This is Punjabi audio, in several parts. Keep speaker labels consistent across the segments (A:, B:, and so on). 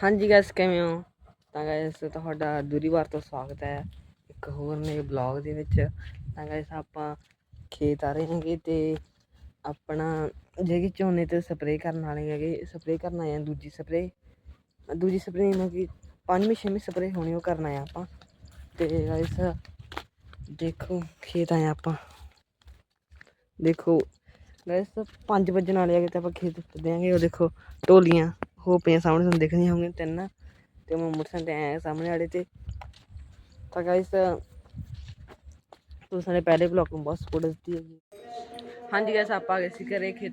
A: ਹਾਂਜੀ ਗਾਇਸ ਕਿਵੇਂ ਹੋ? ਤਾਂ ਗਾਇਸ ਤੁਹਾਡਾ ਦੂਰੀ ਵਾਰ ਤੋਂ ਸਵਾਗਤ ਹੈ ਇੱਕ ਹੋਰ ਨਵੇਂ ਬਲੌਗ ਦੇ ਵਿੱਚ। ਤਾਂ ਗਾਇਸ ਆਪਾਂ ਖੇਤ ਆ ਰਹੇ ਹਾਂਗੇ ਤੇ ਆਪਣਾ ਜਿਹੜੀ ਝੋਨੇ ਤੇ ਸਪਰੇਅ ਕਰਨ ਵਾਲੇ ਹੈਗੇ ਸਪਰੇਅ ਕਰਨ ਆਏ ਆ ਦੂਜੀ ਸਪਰੇਅ ਦੂਜੀ ਸਪਰੇਅ ਨੂੰ ਕਿ ਪੰਜਵੀਂ ਛੇਵੀਂ ਸਪਰੇਅ ਹੋਣੀ ਉਹ ਕਰਨਾ ਆ ਆਪਾਂ। ਤੇ ਗਾਇਸ ਦੇਖੋ, ਖੇਤ ਆਏ ਆ ਆਪਾਂ। ਦੇਖੋ ਗਾਇਸ 5 ਵਜਣ ਵਾਲੇ ਹੈਗੇ ਤੇ ਆਪਾਂ ਖੇਤ ਉੱਤੇ ਆਂਗੇ ਉਹ ਦੇਖੋ, ਟੋਲੀਆਂ। ਹੋ ਪਈਆਂ ਸਾਹਮਣੇ, ਤੁਹਾਨੂੰ ਦਿਖਦੀਆਂ ਹੋਣਗੀਆਂ ਤਿੰਨ ਤੇ ਮੈਂ ਮੋਟਰਸਾਈਕਲ ਤੇ ਆਇਆ ਸਾਹਮਣੇ ਵਾਲੇ ਤੇ। ਤਾਂ ਗਾਇਸ ਤੁਸੀਂ ਨੇ ਪਹਿਲੇ ਬਲੌਗ ਨੂੰ ਬਹੁਤ ਸਪੋਰਟ ਦਿੱਤੀ ਹੈ ਹਾਂਜੀ ਗਾਇਸ ਆਪਾਂ ਆ ਗਏ ਸੀ ਘਰੇ ਖੇਤ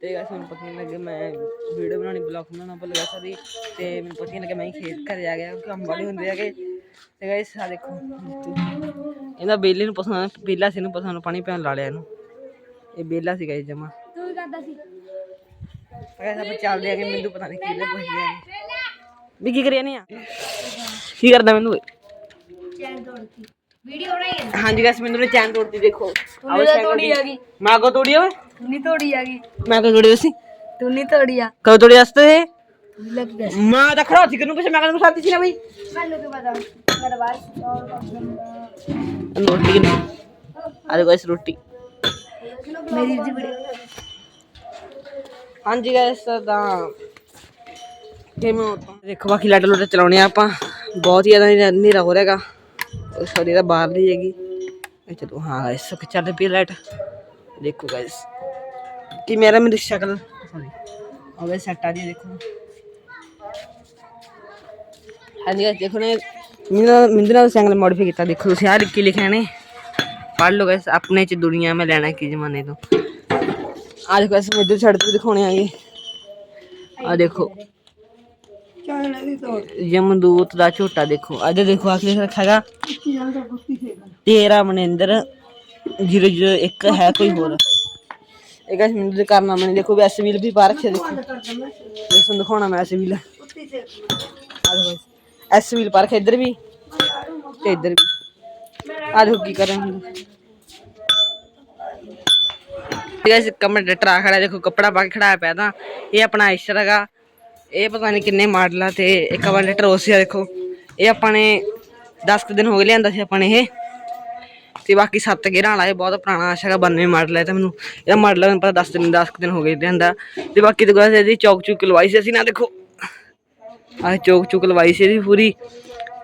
A: ਤੇ ਗਾਇਸ ਮੈਨੂੰ ਪਤਾ ਨਹੀਂ ਲੱਗੇ ਮੈਂ ਵੀਡੀਓ ਬਣਾਉਣੀ ਬਲੌਗ ਬਣਾਉਣਾ ਭੁੱਲ ਗਿਆ ਸਾਰੀ, ਤੇ ਮੈਨੂੰ ਪਤਾ ਨਹੀਂ ਲੱਗਿਆ ਮੈਂ ਖੇਤ ਘਰੇ ਆ ਗਿਆ, ਕੰਮ ਵਾਲੇ ਹੁੰਦੇ ਹੈਗੇ। ਤੇ ਗਾਇਸ ਆ ਦੇਖੋ ਇਹਦਾ ਬੇਲੇ ਨੂੰ ਪਸੰਦ, ਬੇਲਾ ਸੀ ਨੂੰ ਪਸੰਦ, ਪਾਣੀ ਪੈਣ ਲਾ ਲਿਆ ਇਹਨੂੰ। ਇਹ ਬੇਲਾ ਸੀ ਗਾਇਸ ਜਮਾ।
B: ਤੂੰ ਕਰਦਾ ਸੀ।
A: ਗਾਇਸ ਆਪਾਂ ਚੱਲਦੇ ਆਗੇ ਮੈਨੂੰ ਪਤਾ ਨਹੀਂ ਕੀ ਲੈ ਪੁੱਛਦੇ ਆ। ਵੀ ਕੀ ਕਰਿਆ ਨਹੀਂ ਆ? ਕੀ ਕਰਦਾ ਮੈਨੂੰ
B: ਚੈਨ ਤੋੜਤੀ। ਵੀਡੀਓ ਬਣਾਈ ਹੈ
A: ਹਾਂਜੀ ਗਾਇਸ ਮੈਨੂੰ ਨੇ ਚੈਨ ਤੋੜਤੀ ਦੇਖੋ।
B: ਤੂੰ ਤਾਂ ਤੋੜੀ ਆ ਗਈ
A: ਮੈਂ ਕੋ ਤੋੜੀ ਓਏ?
B: ਤੂੰ ਨਹੀਂ ਤੋੜੀ ਆ ਗਈ
A: ਮੈਂ ਕੋ ਤੋੜੀ ਸੀ
B: ਤੂੰ ਨਹੀਂ ਤੋੜੀ ਆ।
A: ਕਦੋਂ ਤੋੜੀ ਵਾਸਤੇ ਮੈਂ ਤਾਂ ਖੜਾ ਸੀ ਕਿਨੂੰ ਪਿੱਛੇ ਮੈਂ ਕਿਨੂੰ ਸਾਥੀ ਸੀ ਨਾ ਬਈ?
B: ਮੈਨੂੰ ਕੀ ਪਤਾ? ਮੇਰਾ ਬਾਹਰ
A: ਰੋਟੀ ਆ ਦੇਖੋ ਇਸ ਰੋਟੀ।
B: ਮੇਰੀ ਜੀ ਵੀਡੀਓ।
A: ਹਾਂਜੀ ਗਾਇਸ ਤਾਂ ਕਿਵੇਂ ਹੋ ਦੇਖੋ ਬਾਕੀ ਲਾਈਟ ਲੁੱਟ ਚਲਾਉਣੇ ਆ ਆਪਾਂ। ਬਹੁਤ ਹੀ ਜ਼ਿਆਦਾ ਹਨੇਰਾ ਹੋ ਰਿਹਾਗਾ ਸੌਰੀ ਦਾ ਬਾਹਰ ਦੀ ਹੈਗੀ। ਚਲੋ, ਹਾਂ ਗਾਇਸ ਸੁੱਕ ਚੱਲ ਪਈ ਲਾਈਟ। ਦੇਖੋ ਗਾਇਸ ਕਿ ਮੇਰਾ ਮੈਨੂੰ ਸ਼ਕਲ ਸੌਰੀ ਆ ਗਾਇਸ ਆ ਰਹੀ ਦੇਖੋ। ਹਾਂਜੀ ਗਾਇਸ ਦੇਖੋ ਨੇ ਮਿੰਦਰਾ ਮਿੰਦਰਾ ਸੰਗਲ ਮੋਡੀਫਾਈ ਕੀਤਾ। ਦੇਖੋ ਤੁਸੀਂ ਆਹ ਕੀ ਲਿਖਿਆ ਨੇ। ਪੜ੍ਹ ਲਓ ਗਾਇਸ ਆਪਣੇ ਚ ਦੁਨੀਆ ਮੈਂ ਲੈਣਾ ਕੀ ਜ਼ਮਾਨੇ ਤੋਂ। ਆ ਦੇਖੋ ਇਸ ਮਿੱਦਰ ਛੱਡ ਤੇ ਦਿਖਾਉਣੇ ਆਗੇ ਆ ਦੇਖੋ। ਯਮਦੂਤ ਦਾ ਝੋਟਾ ਦੇਖੋ। ਅੱਜ ਦੇਖੋ ਆਖਰੀ ਰੱਖਾਗਾ ਤੇਰਾ ਮਨਿੰਦਰ 001 ਹੈ ਕੋਈ ਹੋਰ। ਇਹ ਗਾਇਸ ਮੈਨੂੰ ਦੇ ਕਰਨਾ ਮੈਨੇ ਦੇਖੋ, ਵੀ ਐਸ ਵੀਲ ਵੀ ਪਾ ਰੱਖਿਆ ਦੇਖੋ। ਇਸ ਨੂੰ ਦਿਖਾਉਣਾ ਮੈਂ ਐਸ ਵੀਲ। ਆ ਦੇਖੋ ਐਸ ਵੀਲ ਪਾ ਰੱਖਿਆ ਇੱਧਰ ਵੀ ਤੇ ਇੱਧਰ ਵੀ। ਆ ਦੇਖੋ ਕੀ ਕਰ ਰਹੇ ਹੁੰਦੇ ਗਾਇਸ ਟਰਾ ਖੜਾ ਦੇਖੋ, ਕੱਪੜਾ ਪਾ ਕੇ ਖੜਾ ਪਿਆ ਤਾਂ। ਇਹ ਆਪਣਾ ਆਇਸ਼ਰ ਹੈਗਾ। ਇਹ ਪਤਾ ਨਹੀਂ ਕਿੰਨੇ ਮਾਡਲ ਆ ਤੇ ਇੱਕ ਵਾਰ ਲੀਟਰ ਆ ਦੇਖੋ। ਇਹ ਆਪਾਂ ਨੇ 10 ਕੁ ਦਿਨ ਹੋ ਗਏ ਲਿਆਂਦਾ ਸੀ ਆਪਾਂ ਨੇ ਇਹ। ਤੇ ਬਾਕੀ ਸੱਤ ਗੇਰਾਂ ਵਾਲਾ ਇਹ ਬਹੁਤ ਪੁਰਾਣਾ ਆਸ਼ਾ ਹੈਗਾ 92 ਮਾਡਲ ਹੈ ਤੇ ਮੈਨੂੰ। ਇਹਦਾ ਮਾਡਲ ਮੈਨੂੰ ਪਤਾ 10 ਦਿਨ 10 ਕੁ ਦਿਨ ਹੋ ਗਏ ਲਿਆਂਦਾ। ਤੇ ਬਾਕੀ ਤੇ ਗਾਇਸ ਇਹਦੀ ਚੌਕ ਚੁੱਕ ਲਵਾਈ ਸੀ ਅਸੀਂ ਨਾ ਦੇਖੋ। ਆਹ ਚੌਕ ਚੁੱਕ ਲਵਾਈ ਸੀ ਇਹਦੀ ਪੂਰੀ।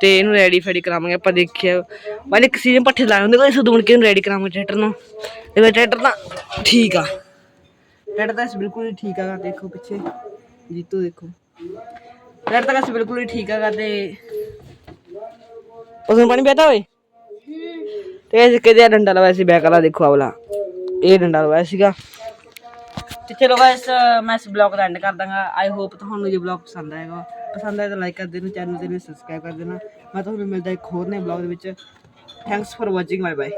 A: ਤੇ ਇਹਨੂੰ ਰੈਡੀ ਫੈਡੀ ਕਰਾਵਾਂਗੇ ਆਪਾਂ ਦੇਖਿਆ। ਵਾਲੇ ਇੱਕ ਸੀਜ਼ਨ ਪੱਠੇ ਲਾਏ ਹੁੰਦੇ ਕੋਈ ਸੁਦੂਣ ਕੇ ਇਹਨੂੰ ਰੈਡੀ ਕਰਾਵਾਂਗੇ ਟਰੈਕਟਰ ਨੂੰ। ਇਹ ਟਰੈਕਟਰ ਤਾਂ ਠੀਕ ਆ। ਟਰੈਕਟਰ ਤਾਂ ਇਸ ਬਿਲਕੁਲ ਹੀ ਠੀਕ ਹੈਗਾ ਦੇਖੋ ਪਿੱਛੇ। ਜੀਤੂ ਦੇਖੋ। ਟਰੈਕਟਰ ਤਾਂ ਇਸ ਬਿਲਕੁਲ ਹੀ ਠੀਕ ਹੈਗਾ ਤੇ ਉਸਨੂੰ ਪਾਣੀ ਪਿਆਤਾ ਓਏ? ਤੇ ਇਹ ਕਿਹਦੇ ਡੰਡਾ ਲਵਾਇਆ ਸੀ ਬੈਕ ਵਾਲਾ ਦੇਖੋ ਆਵਲਾ ਇਹ ਡੰਡਾ ਲਵਾਇਆ ਸੀਗਾ। ਤੇ ਚਲੋ ਗਾਇਸ ਮੈਂ ਇਸ ਬਲੌਗ ਦਾ ਐਂਡ ਕਰ ਦਾਂਗਾ। ਆਈ ਹੋਪ ਤੁਹਾਨੂੰ ਇਹ ਬਲੌਗ ਪਸੰਦ ਆਏਗਾ। ਪਸੰਦ ਆਇਆ ਤਾਂ ਲਾਈਕ ਕਰ ਦੇਣਾ ਚੈਨਲ ਦੇ ਵੀ ਸਬਸਕ੍ਰਾਈਬ ਕਰ ਦੇਣਾ। ਮੈਂ ਤੁਹਾਨੂੰ ਮਿਲਦਾ ਇੱਕ ਹੋਰ ਨਵੇਂ ਬਲੌਗ ਦੇ ਵਿੱਚ। Thanks for watching bye bye